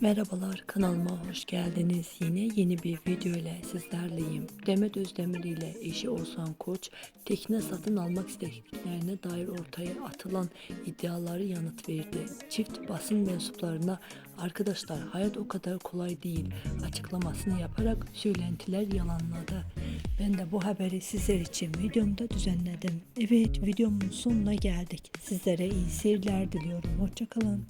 Merhabalar kanalıma hoş geldiniz. Yine yeni bir video ile sizlerleyim. Demet Özdemir ile eşi Oğuzhan Koç tekne satın almak istediklerine dair ortaya atılan iddiaları yanıt verdi. Çift basın mensuplarına arkadaşlar hayat o kadar kolay değil açıklamasını yaparak söylentiler yalanladı. Ben de bu haberi sizler için videomda düzenledim. Evet videomun sonuna geldik. Sizlere iyi seyirler diliyorum. Hoşçakalın.